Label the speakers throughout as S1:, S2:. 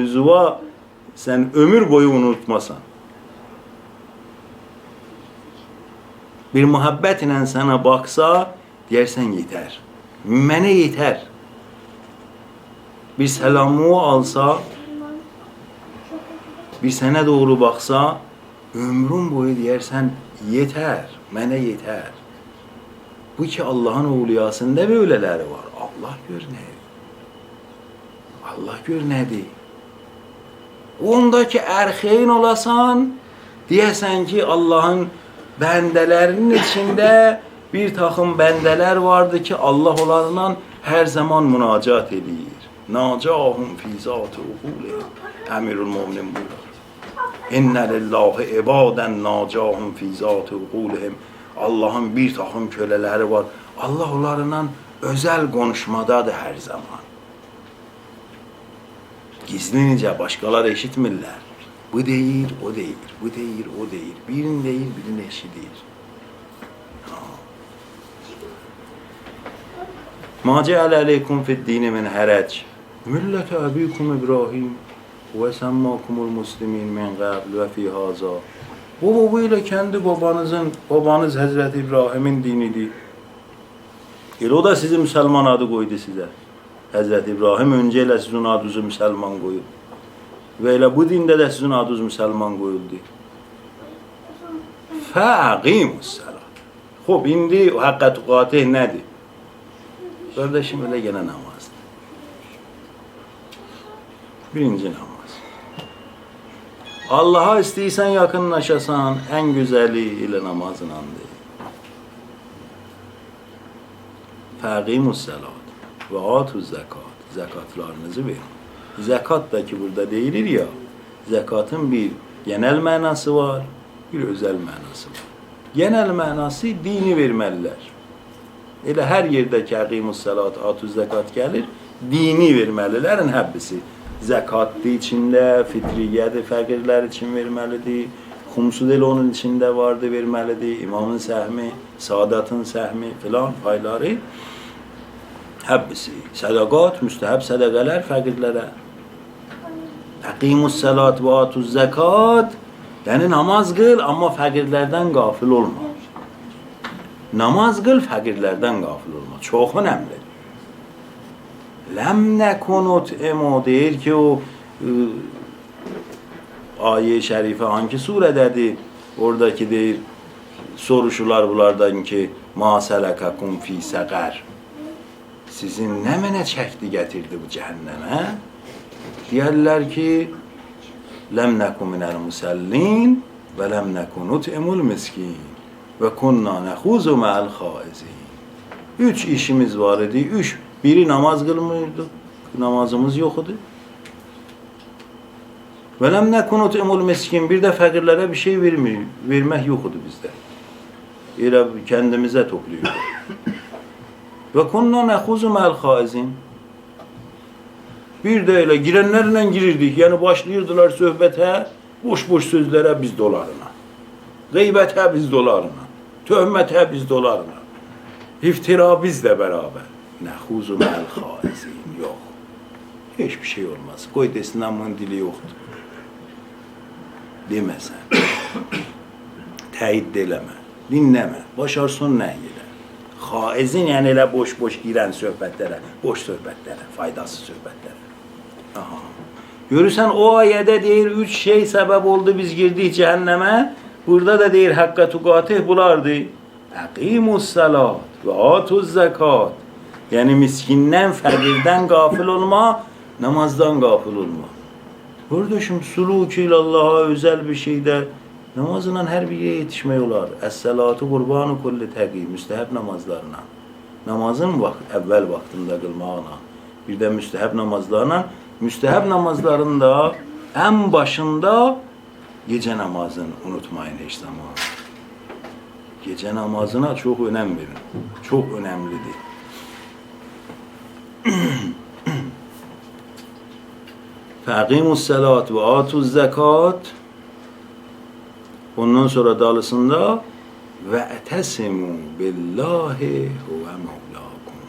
S1: mevzuva sen ömür boyu unutmasan. Bir muhabbet ile sana baksa dersen yeter. Mene yeter. Bir selamı alsa, bir sene doğru baksa, ömrün boyu diyersen yeter, mene yeter. Bu ki Allah'ın evliyasında böyleleri var. Allah gör ne. Allah gör Ondaki erkeğin olasan, diyesen ki Allah'ın bendelerinin içinde bir takım bendeler vardı ki Allah onlarla her zaman münacat edir. Nacahum fi zat-ı ukulihim. Emirül Muminin buyuruyor. İnne lillahi ibaden nacahum fi zat-ı ukulihim. Allah'ın bir takım köleleri var. Allah onlarla özel konuşmadadır her zaman. Gizlinince başkalar eşitmirler. Bu değil, o değil, bu değil, o değil. Birin değil, birinin eşi değil. Ma ceale aleykum fid dini min harac. Millete abikum İbrahim ve semmakumul muslimin min qabl ve fi haza. Bu böyle kendi babanızın, babanız Hazreti İbrahim'in dinidir. El o da sizi Müslüman adı koydu size. Hazreti İbrahim önceyle sizin adınızı Müslüman koydu. Ve elə bu dində də sizin adınız müsəlman qoyuldu. Fəqimus. Xoş, indi haqqa tuqatih nədir? Qardaşım elə yenə namazdır. Birinci namaz. Allah'a istəyirsən yaxınlaşasan, ən gözəli ilə namazınandır. Fəqimus salat və atuz zekat. Zekatlarınızı verin. Zekat da ki burada değilir ya, zekatın bir genel manası var, bir özel manası var. Genel manası dini vermeliler. Elə hər yerdə ki, əqimus salat, atuz zekat gəlir, dini verməlilərin həbbisi. Zəkatdır içində, fitriyyədir, fəqirlər üçün verməlidir. Xumsu del onun içində vardı, verməlidir. İmamın səhmi, sadatın səhmi filan payları həbbisi. Sədaqat, müstəhəb sədaqələr fəqirlərə. Əqimus salat və atuz zekat Yəni namaz qıl, amma fəqirlərdən qafil olma. Namaz qıl, fəqirlərdən qafil olma. Çox önəmli. Ləm nəkunut emo deyir ki, o ıı, ayə şərifə hangi surədədir? Oradakı deyir, soruşurlar bunlardan ki, ma sələkəkum fi səqər. Sizin nə mənə çəkdi gətirdi bu cəhənnəmə? Deyərlər ki, lem nekun minel musellin ve lem nekun nut'imul miskin ve kunna nehuzu ma'al haizin. Üç işimiz var idi. Üç. Biri namaz kılmıyordu. Namazımız yok idi. Ve lem nekun nut'imul miskin. Bir de fakirlere bir şey vermiyor. Vermek yok idi bizde. Öyle kendimize topluyoruz. Ve kunna nehuzu ma'al haizin. Bir de öyle girenlerle girirdik. Yani başlayırdılar söhbete, boş boş sözlere biz dolarına. Gıybete biz dolarına. Töhmete biz dolarına. İftira bizle beraber. Nehuzu mel haizin. Yok. Hiçbir şey olmaz. Koy desin amın dili yoktu. Deme sen. Teyit deleme. Dinleme. Başarson ne ile. Haizin yani elə boş-boş giren söhbətlərə, boş söhbətlərə, faydasız söhbətlərə. Aha. Görürsən o ayədə deyir üç şey səbəb oldu biz girdik cəhənnəmə. Burada da deyir hakka tuqatih bulardı. Əqimus salat və atuz zekat. Yəni miskindən, fəqirdən qafil olma, namazdan qafil olma. Kardeşim suluk Allah'a özel bir şeyde namazla her bir yere yetişmek olar. Es-salatu kurbanı kulli təqi, müstəhəb namazlarına. Namazın vaxt, evvel vaktinde kılmağına. Bir de müstəhəb namazlarına. Müstəhəb namazlarında en başında gece namazını unutmayın hiç zaman. Gece namazına çok önem verin. Çok önemlidir. Feqimus salat ve atuz zekat Ondan sonra dalısında ve etesimu billahi huve mevlakum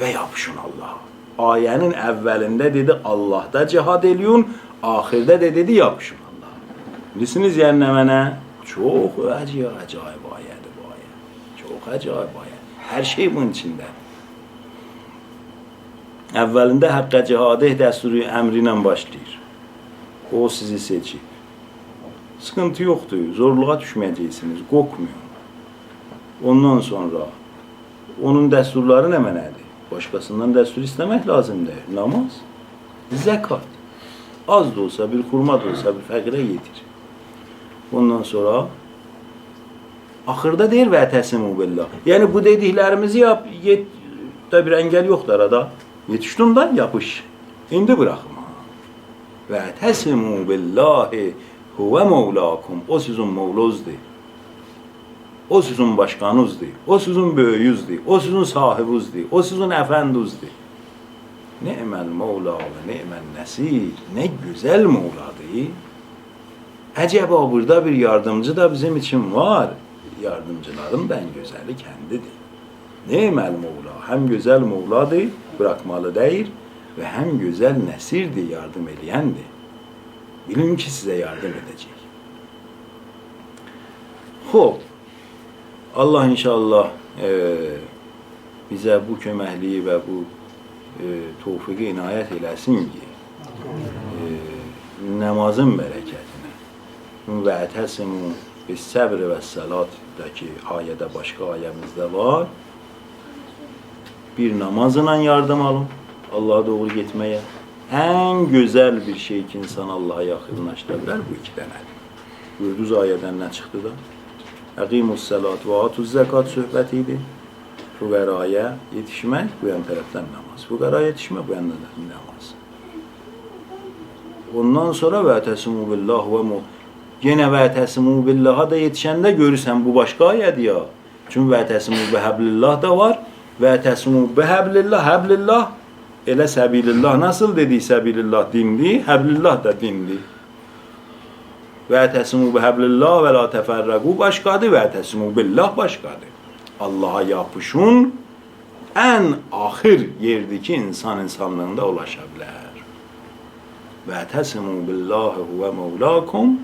S1: ve yapışın Allah'a. Ayənin əvvəlində dedi Allahda cihad eləyun, axirdə də dedi yapışın Allah'a. Bilirsiniz yəni nə mənə? Çox acayip, acayip ayədir bu ayə. Çox acayip ayə. Hər şey bunun içində. Əvvəlində həqqə cihadə dəsturu əmri ilə başlayır. O sizi seçib. Sıkıntı yoktur. Zorluğa düşmeyeceksiniz. Korkmuyor. Ondan sonra onun desturları ne menedir? Başkasından destur istemek lazım değil. Namaz, zekat. Az da olsa bir kurma da olsa bir fakire yetir. Ondan sonra ahırda değil ve tesimu billah. Yani bu dediklerimizi yap, yet, da bir engel yoktur arada. Yetiştin da yapış. İndi bırakma. Ve tesimu billahi huve mevlakum. O sizin mevluzdur. O sizin başkanınızdır. O sizin böyüyüzdür. O sizin sahibinizdir. O sizin efendinizdir. Ni'mel Mevla ve ni'mel Nesir. Ne güzel Mevla'dır. Acaba burada bir yardımcı da bizim için var. Yardımcıların da en güzeli kendidir. Ni'mel Mevla. Hem güzel Mevla'dır, bırakmalı değil ve hem güzel Nesir'dir, yardım eleyendir. Bilin ki size yardım edecek. Hop. Allah inşallah e, bize bu köməkliyi və bu e, tevfiki inayət eləsin ki, e, namazın bərəkətinə və ətəsimu bis səbr və səlatdəki ayədə başqa ayəmizdə var. Bir namazla yardım alın Allah'a doğru gitmeye. En güzel bir şey ki insan Allah'a yakınlaştırırlar bu iki tanedir. Gördünüz ayədən nə çıxdı da? Əqimus salat və atuz zekat söhbəti idi. Fuqaraya yetişmək, bu yan tərəfdən namaz. Fuqaraya yetişmək, bu yandan da namaz. Ondan sonra və təsimu billah və mu Yenə və təsimu billaha da yetişəndə görürsən bu başqa ayədir ya. Çünki və təsimu bi həblillah da var. Və təsimu bi həblillah, həblillah elə səbilillah nasıl dedik səbilillah dindir, həblillah da dindir. Və təsimu bi həblillah və la təfərrəqu başqadır və təsimu billah başqadır. Allah'a yapışın en ahir yerdir ki insan insanlığında ulaşa bilər. Və təsimu billahi huve mevlakum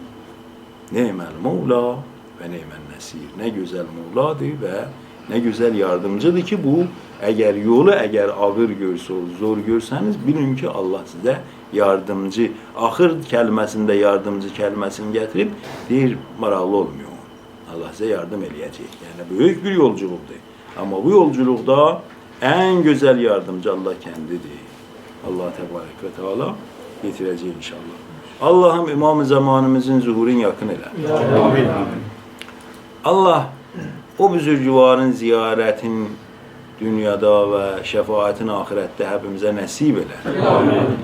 S1: Ni'mel Mevla ve ni'mel Nesir. Ne güzel Mevla'dır ve ne güzel yardımcıdır ki bu eğer yolu eğer ağır görse, zor görseniz bilin ki Allah size yardımcı. Ahır kelimesinde yardımcı kelimesini getirip deyir maraqlı olmuyor. Allah size yardım eləyəcək. Yani büyük bir yolculuktur. Ama bu yolculukta en güzel yardımcı Allah kendidir. Allah Tebarek ve Teala getireceği inşallah. Allah'ım İmam-ı Zamanımızın zuhurun yakın ele. Allah o büzürcüvarın ziyaretin dünyada ve şefaatin ahirette hepimize nasip eyle.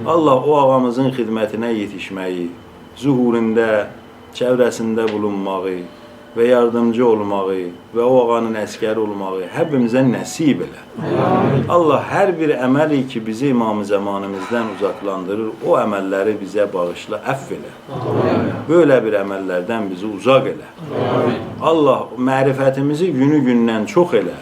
S1: Allah o ağamızın hizmetine yetişmeyi, zuhurunda, çevresinde bulunmayı ve yardımcı olmayı ve o ağanın əskəri olmayı hepimize nasip eyle. Allah her bir əməli ki bizi İmam-ı Zamanımızdan uzaklandırır, o əməlləri bizə bağışla, əff elə. Böyle bir əməllərdən bizi uzak elə. Allah mərifətimizi günü gündən çox elə.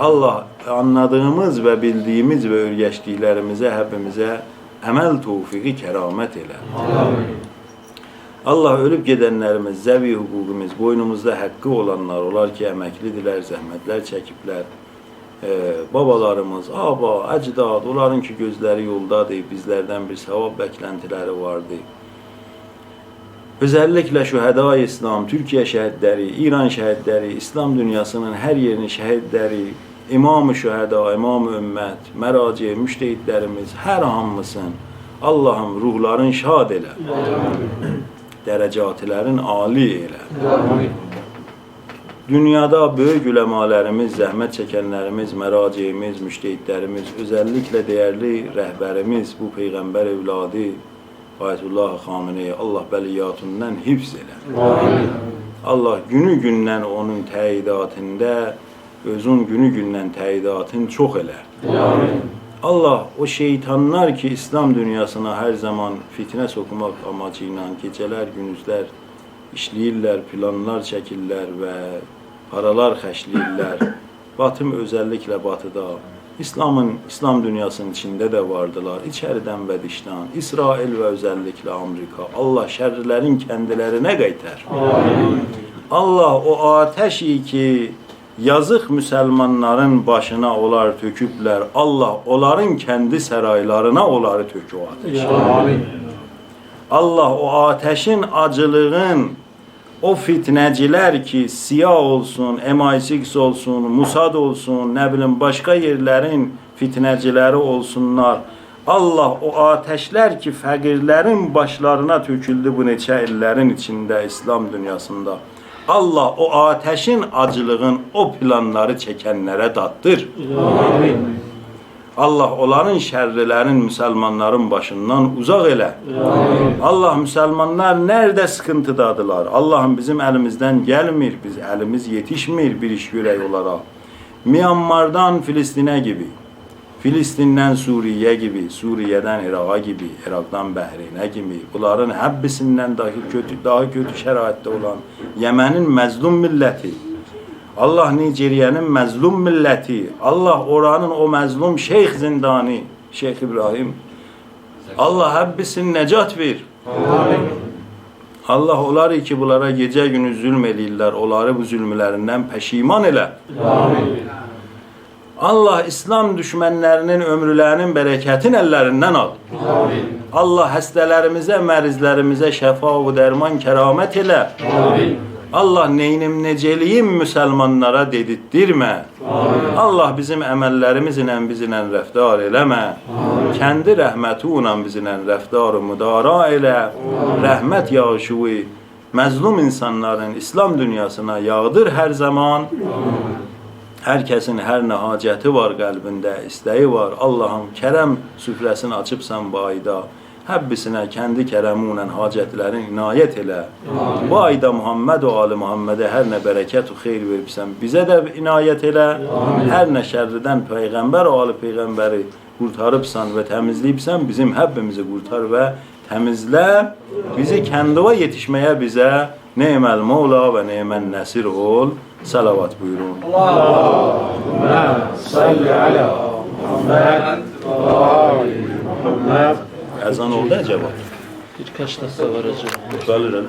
S1: Allah anladığımız ve bildiğimiz ve öyrəşdiklərimizə hepimize əməl tevfiki kəramət elə. Allah ölüp gedenlerimiz, zəvi hüququmuz, boynumuzda hakkı olanlar olar ki, əməklidirlər, zəhmətlər çəkiblər. Ee, babalarımız, aba, əcdad, onların ki gözləri yoldadır, bizlərdən bir savab bəkləntiləri vardı. Özellikle şüheda İslam, Türkiye şehitleri, İran şehitleri, İslam dünyasının her yerini şehitleri, İmam-ı Şüheda, İmam-ı Ümmət, məraci, müştehidlərimiz, hər hamısın Allah'ım ruhların şad elə. Dərəcatilərin ali elə. Dünyada böyük üləmalərimiz, zəhmət çəkənlərimiz, məraciyimiz, müştehidlərimiz, özəlliklə dəyərli rəhbərimiz, bu Peyğəmbər evladı Ayətullah Xameneyi Allah bəliyyatından hifz elə. Allah günü gündən onun təyidatında, özün günü gündən təyidatın çox elə. Allah o şeytanlar ki İslam dünyasına her zaman fitne sokmak amacıyla geceler gündüzler işləyirlər, planlar çəkirlər və paralar xərcləyirlər. Batım özəlliklə batıda İslam'ın, İslam dünyasının içinde de vardılar. İçeriden ve dıştan, İsrail ve özellikle Amerika. Allah şerrilerin kendilerine gayter. Allah o ateşi ki yazık Müslümanların başına olar töküpler. Allah onların kendi saraylarına onları tök o ateş. Allah o ateşin acılığın o fitneciler ki siyah olsun, MI6 olsun, Musad olsun, ne bileyim başka yerlerin fitnecileri olsunlar. Allah o ateşler ki fakirlerin başlarına töküldü bu neçə illərin içində İslam dünyasında. Allah o ateşin acılığın o planları çekenlere dattır. Allah onların şerrilerin Müslümanların başından uzak ele. Allah Müslümanlar nerede sıkıntıdadılar? Allah'ım bizim elimizden gelmir, biz elimiz yetişmir bir iş görək olaraq. Myanmar'dan Filistin'e gibi, Filistin'den Suriye gibi, Suriye'den Irak'a gibi, Irak'tan Bahreyn'e gibi, bunların hepsinden daha kötü, daha kötü şeraitte olan Yemen'in mezlum milleti, Allah Niceriye'nin mezlum milleti, Allah oranın o mezlum şeyh zindani, Şeyh İbrahim. Allah hepsini necat ver. Allah onları ki bunlara gece günü zulm edirlər, onları bu zulmlərindən peşiman elə. Allah İslam düşmənlərinin ömrlərinin bərəkətini əllərindən al. Allah xəstələrimizə, mərizlərimizə şəfa və dərman kəramət elə. Allah neynim neceliyim Müslümanlara dedirtdirmə. Allah bizim əməllərimizlə bizlə rəftar eləmə. Kəndi rəhmətinlə bizlə rəftar müdara elə. Rəhmət yağışı məzlum insanların İslam dünyasına yağdır hər zaman. Herkesin her ne haceti var kalbinde, isteği var. Allah'ım kerem süfresini açıpsan bu Həbbisinə kəndi kərəmunən hacətlərin inayət elə. Amin. Bu ayda Muhammed o Ali Muhammedə hər nə bərəkət və xeyir veribsən, bizə də inayət elə. Amin. Hər nə şərridən peyğəmbər o Ali peyğəmbəri qurtarıbsan və təmizləyibsən, bizim həbbimizi qurtar və təmizlə. Bizi kəndivə yetişməyə bizə neymel Mola və neymel Nəsir ol. Salavat buyurun.
S2: Allahümme salli ala Muhammed ve ali Muhammed
S1: Ezan oldu acaba?
S3: Birkaç dakika var acaba.
S1: Kalır